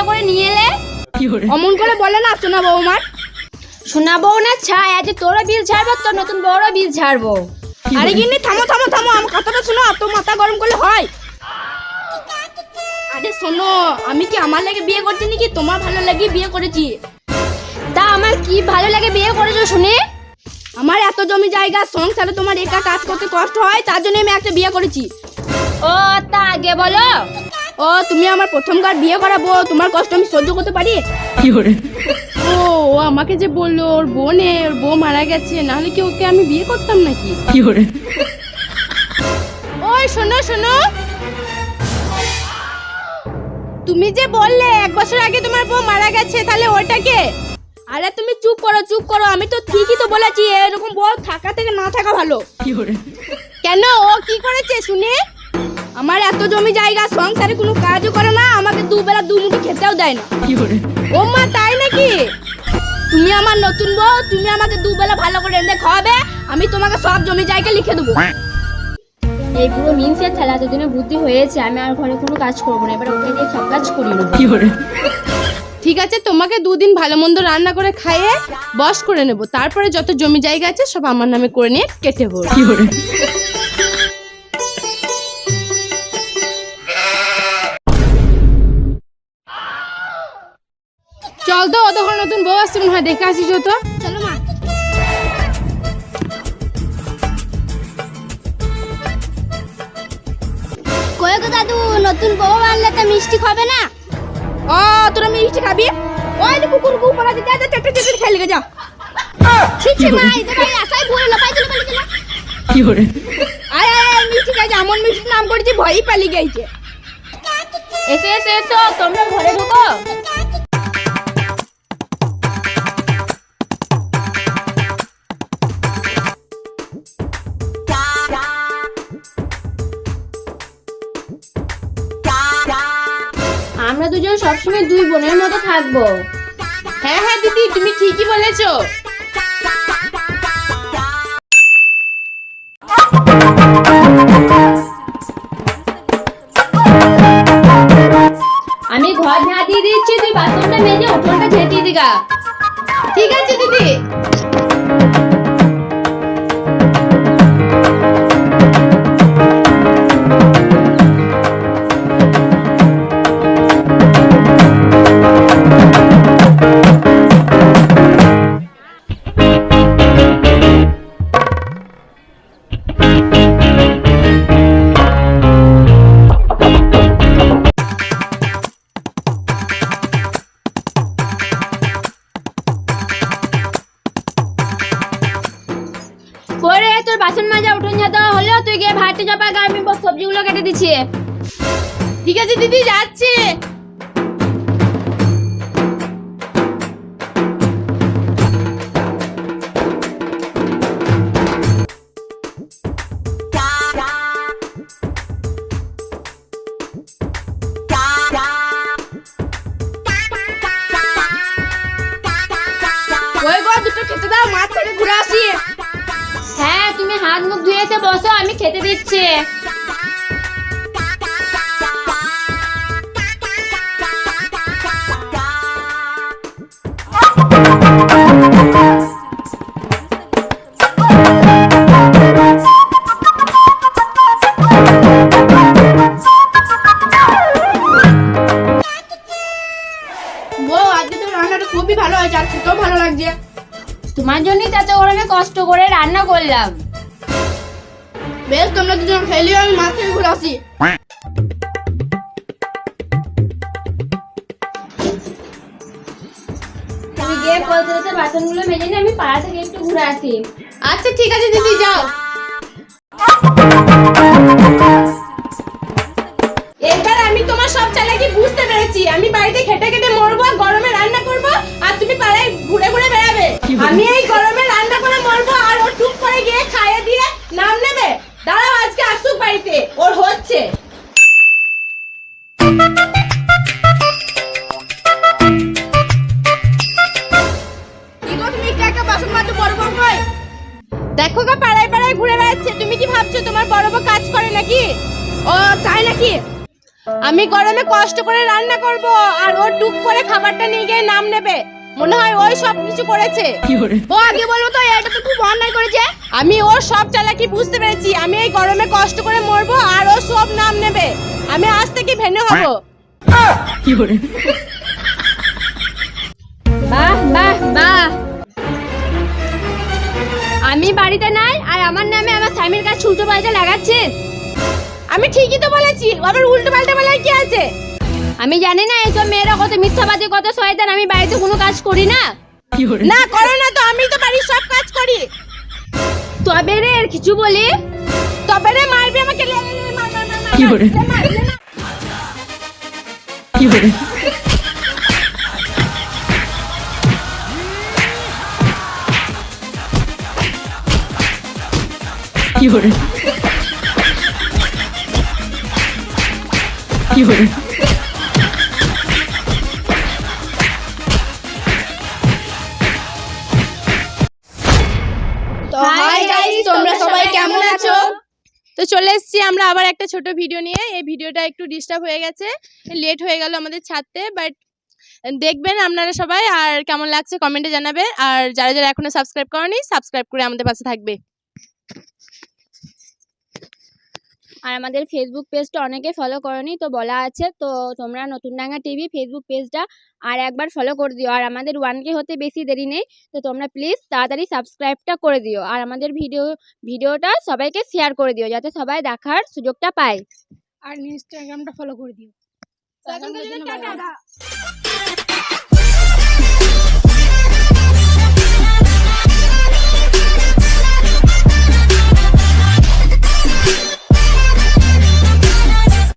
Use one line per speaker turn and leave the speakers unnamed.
বিয়ে করে নিয়ে এলে?
অমন করে বলে না শোনা বৌমার?
শোনাবো না ছাই আজ তোরও বিল ছাড়বো তোর নতুন বড় বিল ছাড়বো
আরে গিন্নি থামো থামো থামো আমার কথাটা শোনো অত মাথা গরম করলে হয়। আরে শোনো আমি কি আমার লাগে বিয়ে করছি নাকি? তোমার ভালো লাগে বিয়ে করেছি।
তা আমার কি ভালো লাগে বিয়ে করেছ শুনে?
আমার এত জমি জায়গা সংসারে তোমার একা কাজ করতে কষ্ট হয় তার জন্য আমি একটা বিয়ে করেছি।
ও তা আগে বলো।
ও তুমি আমার প্রথমবার বিয়ে করাবো? তোমার কষ্ট আমি সহ্য করতে পারি? ও ও আমাকে যে বলল ওর বোনে ওর বউ মারা গেছে নাহলে কি ওকে আমি বিয়ে করতাম নাকি? ওই শোনো শোনো। তুমি যে বললে এক বছর আগে তোমার বউ মারা গেছে তাহলে ওটাকে আরে তুমি চুপ করো চুপ করো আমি তো ঠিকই তো বলেছি এরকম বউ থাকা থেকে না থাকা ভালো। কি করে? কেন? ও কি করেছে শুনে? আমার এত জমি জায়গা সংসারে কোনো কাজও করে না আমাকে দুবেলা দু মুঠো খেতেও দেয় না। কি করে? ও মা তাই নাকি? তুমি আমার নতুন বউ তুমি আমাকে দুবেলা ভালো করে এনে খাওয়াবে আমি তোমাকে সব জমি জায়গা লিখে দেবো।
এই পুরো মিনসের ঠেলা এতদিনে বুদ্ধি হয়েছে আমি আর ঘরে কোনো কাজ করব না এবার ওকে দিয়ে সব কাজ করি করে?
ঠিক আছে তোমাকে দুদিন ভালো মন্দ রান্না করে খাইয়ে বস করে নেব। তারপরে যত জমি জায়গা আছে সব আমার নামে করে নিয়ে কেটে পড়ো চল তো অতক্ষণ নতুন বউ আসছে মনে হয় দেখে আসিস তো।
চলো মা। কয়ে গো দাদু নতুন বউ আনলে তো মিষ্টি খাবে না?
ও তোরা মিষ্টি খাবি? ওই যে কুকুর কুকুর আছে যা যা চেটে চেটে খেয়ে লেগে যা।
ছি ছি মা এই দেখো ভুলে চলে পালিয়ে গেল
আয় আয় আয়, মিষ্টি এমন মিষ্টি নাম করেছি ভয়ই পালিয়ে গেছে।
এসে এসে এসো তোমরা ঘরে ঢুকো। আমরা দুজন সবসময় দুই বোনের মতো থাকব।
হ্যাঁ হ্যাঁ দিদি, তুমি ঠিকই বলেছ।
আমি ঘর ঝাঁটিয়ে দিচ্ছি, তুই বাসনটা মেজে উঠোনটা ঝেঁটিয়ে দিগা।
ঠিক আছে, দিদি।
পরে তোর বাসন মাজা, উঠোন ঝাঁটা হলো, তুই গিয়ে ভাতটা চাপা গা আমি সবজিগুলো কেটে দিচ্ছি।
ঠিক আছে দিদি, যাচ্ছি। দুটো খেতে দাও, মাছ থেকে ঘুরে আসি।
হ্যাঁ তুমি হাত মুখ ধুয়ে এসে বসো, আমি খেতে দিচ্ছি।
বউ, আজকে তো রান্নাটা খুবই ভালো হয়েছে, আর খেতেও ভালো লাগছে।
তোমার জন্যই ওর আমি কষ্ট করে রান্না করলাম।
বেশ তোমরা দুজন খেলিও আমি মাছ থেকে ঘুরে আসি।
তুমি গিয়ে কলকাতাতে বাসনগুলো মেজে নিয়ে আমি পাড়া থেকে একটু ঘুরে আসি।
আচ্ছা ঠিক আছে দিদি যাও। তোমার সব চালাকি বুঝতে পেরেছি। আমি বাড়িতে খেটে খেটে মরবো গরমে রান্না করব আর তুমি পাড়ায় ঘুরে ঘুরে বেড়াবে। আমি এই গরমে রান্না করে মরবো আর ও টুক করে গিয়ে খাইয়ে দিয়ে নাম নেবে। দাঁড়াও আজকে আসুক বাড়িতে। ওর হচ্ছে। বড় বড় দেখো গো পাড়ায় পাড়ায় ঘুরে বেড়াচ্ছে। তুমি কি ভাবছ তোমার বড় বউ কাজ করে নাকি? ও তাই নাকি? আমি গরমে কষ্ট করে রান্না করব আর ও টুক করে খাবারটা নিয়ে গিয়ে নাম নেবে। মনে হয় ওই সব কিছু করেছে।
ও আগে বলব তো এটা তো খুব অন্যায় করেছে।
আমি ওর সব চালাকি বুঝতে পেরেছি। আমি এই গরমে কষ্ট করে মরবো আর ও সব নাম নেবে। আমি আজ থেকে ভেনে হব।
বাহ বাহ বাহ। আমি বাড়িতে নাই আর আমার নামে আমার স্বামীর কাছে উল্টো পাল্টা লাগাচ্ছিস
আমি ঠিকই তো বলেছি আবার উল্টো পাল্টা বলার কি আছে?
আমি জানি না এইসব মেয়েরা কত মিথ্যাবাদী কত শয়তান আমি বাড়িতে কোনো কাজ করি না।
না করো না তো আমি তো বাড়ির সব কাজ করি।
তবে রে আর কিছু বলি?
তবে রে মারবি আমাকে মার, মার, মার, মার,
কি করে?
আছো? তো চলে এসেছি আমরা আবার একটা ছোট ভিডিও নিয়ে। এই ভিডিওটা একটু ডিস্টার্ব হয়ে গেছে লেট হয়ে গেল আমাদের ছাড়তে বাট দেখবেন আপনারা সবাই, আর কেমন লাগছে কমেন্টে জানাবে। আর যারা যারা এখনও সাবস্ক্রাইব করেনি সাবস্ক্রাইব করে আমাদের পাশে থাকবে।
আর আমাদের ফেসবুক পেজটা অনেকে ফলো করনি তো বলা আছে তো তোমরা নতুন ডাঙ্গা টিভি ফেসবুক পেজটা আর একবার ফলো করে দিও। আর আমাদের ওয়ান কে হতে বেশি দেরি নেই তো তোমরা প্লিজ তাড়াতাড়ি সাবস্ক্রাইবটা করে দিও। আর আমাদের ভিডিও ভিডিওটা সবাইকে শেয়ার করে দিও যাতে সবাই দেখার সুযোগটা পায়।
আর ইনস্টাগ্রামটা ফলো করে দিও।